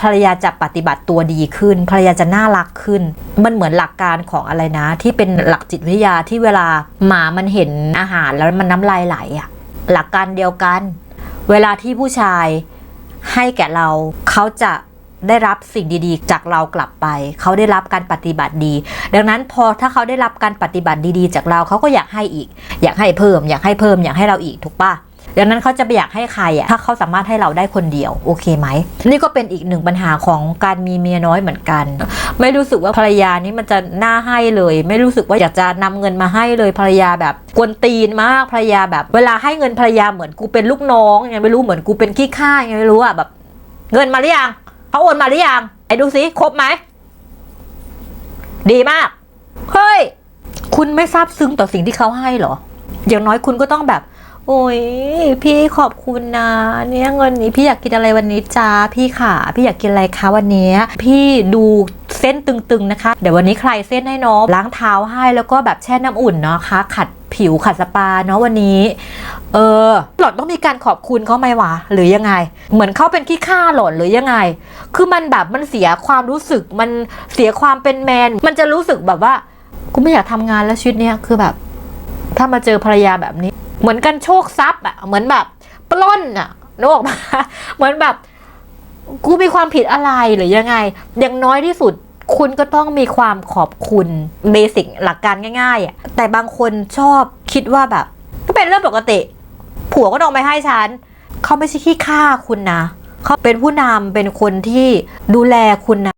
ภรรยาจะปฏิบัติตัวดีขึ้น ภรรยาจะน่ารักขึ้น มันเหมือนหลักการของอะไรนะ ที่เป็นหลักจิตวิทยาที่เวลาหมามันเห็นอาหารแล้วมันน้ำลายไหลอะหลักการเดียวกัน เวลาที่ผู้ชายให้แก่เราเขาจะได้รับสิ่งดีๆ จากเรากลับไป เขาได้รับการปฏิบัติดี ดังนั้นพอถ้าเขาได้รับการปฏิบัติดีๆ จากเราเขาก็อยากให้อีก อยากให้เพิ่ม อยากให้เพิ่ม อยากให้เราอีกถูกปะ ดังนั้นเขาจะไปอยากให้ใครอะถ้าเขาสามารถให้เราได้คนเดียวโอเคไหม นี่ก็เป็นอีกหนึ่งปัญหาของการมีเมียน้อยเหมือนกัน ไม่รู้สึกว่าภรรยานี่มันจะน่าให้เลย ไม่รู้สึกว่าอยากจะนำเงินมาให้เลยภรรยาแบบกวนตีนมากภรรยาแบบ เวลาให้เงินภรรยาเหมือนกูเป็นลูกน้องยังไม่รู้เหมือนกูเป็นขี้ข้ายังไม่รู้อะแบบ เงินมาหรือยังเขาโอนมาหรือยังไอ้ดูสิครบไหมดีมาก เฮ้ย คุณไม่ซาบซึ้งต่อสิ่งที่เขาให้เหรอ อย่างน้อยคุณก็ต้องแบบ โอ้ยพี่ขอบคุณนะเนี่ยเงินนี้พี่อยากกินอะไรวันนี้จ้าพี่ขาพี่อยากกินอะไรคะวันนี้พี่ดูเส้นตึงๆนะคะ เดี๋ยววันนี้ใครเส้นให้น้องล้างเท้าให้แล้วก็แบบแช่น้ำอุ่นเนาะคะ ขัดผิวขัดสปาเนาะวันนี้ เออ หล่อนต้องมีการขอบคุณเขาไหมวะ หรือยังไง เหมือนเขาเป็นขี้ข้าหล่อนหรือยังไง คือมันแบบมันเสียความรู้สึกมันเสียความเป็นแมน มันจะรู้สึกแบบว่ากูไม่อยากทำงานแล้วชีวิตเนี้ยคือแบบ ถ้ามาเจอภรรยาแบบนี้ เหมือนกันโชคทรัพย์อะเหมือนแบบปล้นอะนึกออกมาเหมือนแบบกูมีความผิดอะไรหรือยังไง อย่างน้อยที่สุดคุณก็ต้องมีความขอบคุณเบสิกหลักการง่ายๆอะแต่บางคนชอบคิดว่าแบบ ก็เป็นเรื่องปกติ ผัวก็ต้องไปให้ฉันเขาไม่ใช่ขี้ข้าคุณนะเขาเป็นผู้นำเป็นคนที่ดูแลคุณนะ